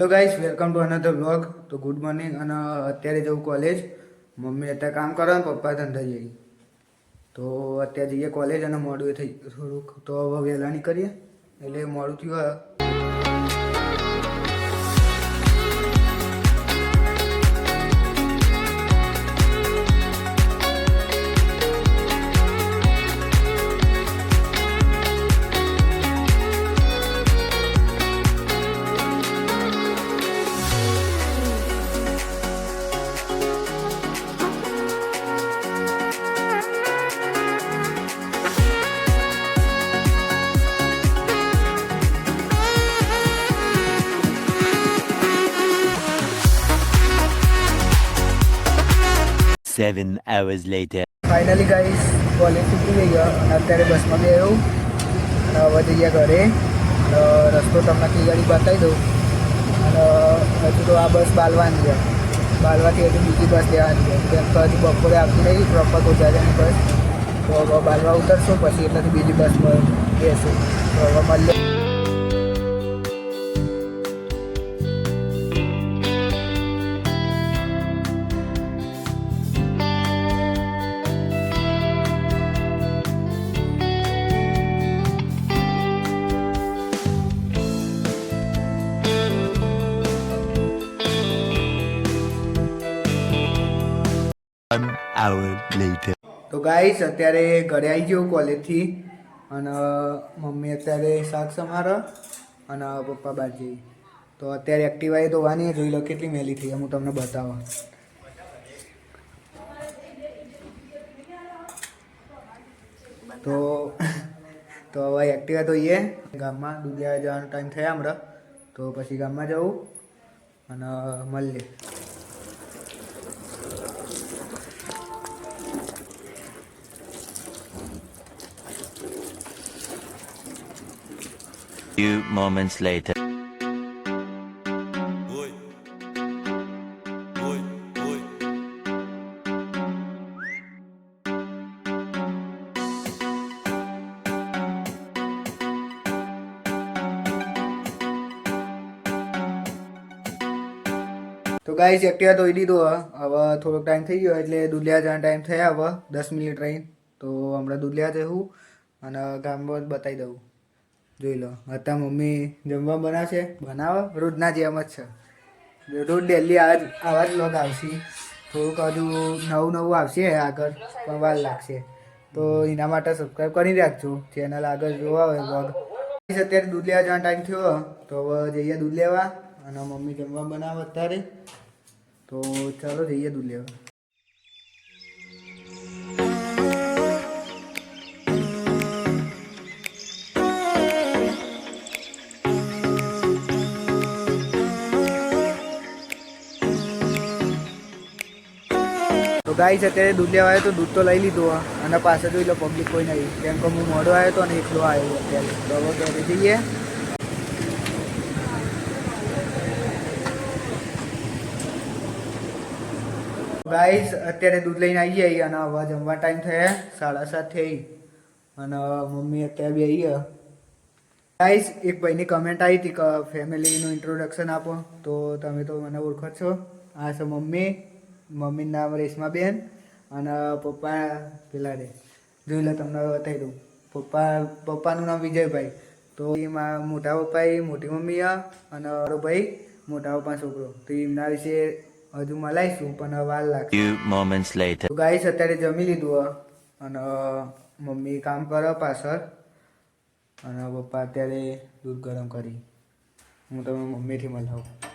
Hello guys welcome to another blog તો good morning અને અત્યારે જવું કોલેજ મમ્મી અત્યારે કામ કરો ને પપ્પા ધંધા જઈ તો અત્યારે જઈએ કોલેજ અને મોડું થઈ થોડુંક. તો હવે વહેલા નીકળીએ. એટલે મોડું થયું હવે. Seven hours later. Finally guys college છૂટી ગયા અને અત્યારે બસમાં ગયો અને હવે જઈએ ઘરે. રસ્તો તમને ક્લિયરી બતાવી દઉં. અને હજુ તો આ બસ બાલવાની છે. બાલવાથી હજુ બીજી બસ લેવાની છે. કેમ કે હજુ બપોરે આવતી રહી પ્રોપર ગોજાજાની બસ. તો બાલવા ઉતરશો, પછી એટલેથી બીજી બસમાં બેસું. તો હવે મળીએ. Hour later. તો. ગાઈસ અત્યારે ઘરે આવી ગયો કોલેજથી અને મમ્મી અત્યારે શાક સમારો અને પપ્પા જઈ. તો અત્યારે એક્ટિવાએ ધોવાની જોઈ લો કેટલી મેલી થઈ. હું તમને બતાવવા તો તો હવે એક્ટિવા ધોઈએ ગામમાં દૂધ જવાનો ટાઈમ થયા હમણાં. તો પછી ગામમાં જવું અને, મળીએ. Few moments later. તો ગાઈસ એક્ટિવા ધોઈ દીધો હવે હવે થોડોક ટાઈમ થઈ ગયો એટલે દુલિયા જવાનો ટાઈમ થયા હવે દસ મિનિટ ટ્રેન તો હમણાં દુલિયા જવું અને ગામ બતાવી દઉં. જોઈ લો. અત્યારે મમ્મી જમવા બનાવશે? બનાવો? રોજના જેમ જ છે. રોજ ડેલી આવા જ લોગ આવશે. થોડુંક હજુ નવું નવું આવશે આગળ, પણ વાર લાગશે. તો એના માટે સબસ્ક્રાઈબ કરી રાખજો. ચેનલ આગળ જોવા હોય બ્લોગ અત્યારે દૂધ લેવા જવાનો ટાઈમ થયો. તો હવે જઈએ દૂધ લેવા. અને મમ્મી જમવા બનાવે અત્યારે. તો ચાલો જઈએ દૂધ લેવા. તો છે અત્યારે દૂધ લેવા આવ્યો તો દૂધ તો લઈ લીધું. અને પાસે જોઈ લો પબ્લિક કોઈ નહીં. કેમ કે હું મોડો આવ્યો તો અને એકલો આવ્યો અત્યારે. તો હવે જઈએ. ગાઈઝ અત્યારે દૂધ લઈને આવી જઈએ અને હવે જમવા ટાઈમ થયા સાડા સાત થઈ. અને મમ્મી અત્યારે બી આવી ગયા. ગાઈસ, એક ભાઈની કમેન્ટ આવી હતી કે ફેમિલીનું ઇન્ટ્રોડક્શન આપો. તો તમે તો મને ઓળખો છો. આ છે મમ્મી. મમ્મીનું નામ રેશમાબેન અને પપ્પા પેલા રે જોઈ લો તમને બતાવી દઉં. પપ્પા પપ્પાનું નામ વિજયભાઈ. તો એમાં મોટા પપ્પા એ મોટી મમ્મી અને મારો ભાઈ મોટા પપ્પા છોકરો. તો એમના વિશે હજુ મલાઈશું પણ વાર લાગશે. ગાઈસ અત્યારે જમી લીધું અને મમ્મી કામ કરે પાછળ. અને પપ્પા અત્યારે દૂધ ગરમ કરી. હું તમે મમ્મીથી મલાવું.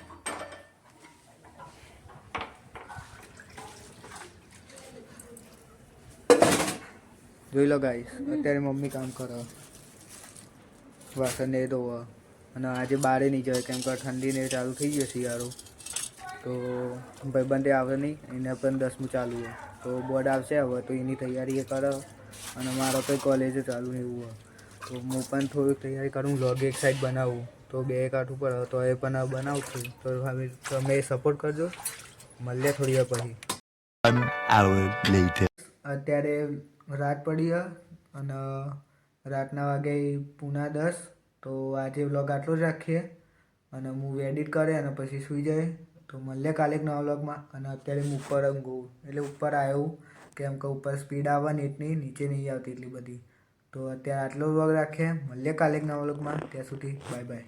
જોઈ લો ગાઈસ અત્યારે મમ્મી કામ કરે. વાસણ ને એ અને આજે બારે નહીં જાય કેમ કે ઠંડી ને ચાલુ થઈ ગયો શિયાળો. તો ભાઈબંધે આવે નહીં એને પણ દસમું ચાલુ હોય તો બોર્ડ આવશે હવે તો એની તૈયારી એ કરો. અને મારો કંઈ કોલેજ ચાલુ એવું હોય તો હું પણ થોડીક તૈયારી કરું લોગ એક સાઈડ બનાવું. તો બે કાઠ ઉપર તો એ પણ બનાવું છું તો તમે સપોર્ટ કરજો. મળીએ થોડી વાર પછી. અત્યારે રાત પડી અને રાતના વાગે પૂના દસ. તો આજે વ્લોગ આટલો જ રાખીએ. અને મૂવી એડિટ કરે અને પછી સૂઈ જાય. તો મળીએ કાલે એક નવા વ્લોગમાં. અને અત્યારે હું ઉપર ઊંઘું. એટલે ઉપર આવ્યો કેમ કે ઉપર સ્પીડ આવવાની એટલી નીચે નહીં આવતી એટલી બધી. તો અત્યારે આટલો વ્લોગ રાખીએ. મળીએ કાલે એક નવા વ્લોગમાં. ત્યાં સુધી બાય બાય.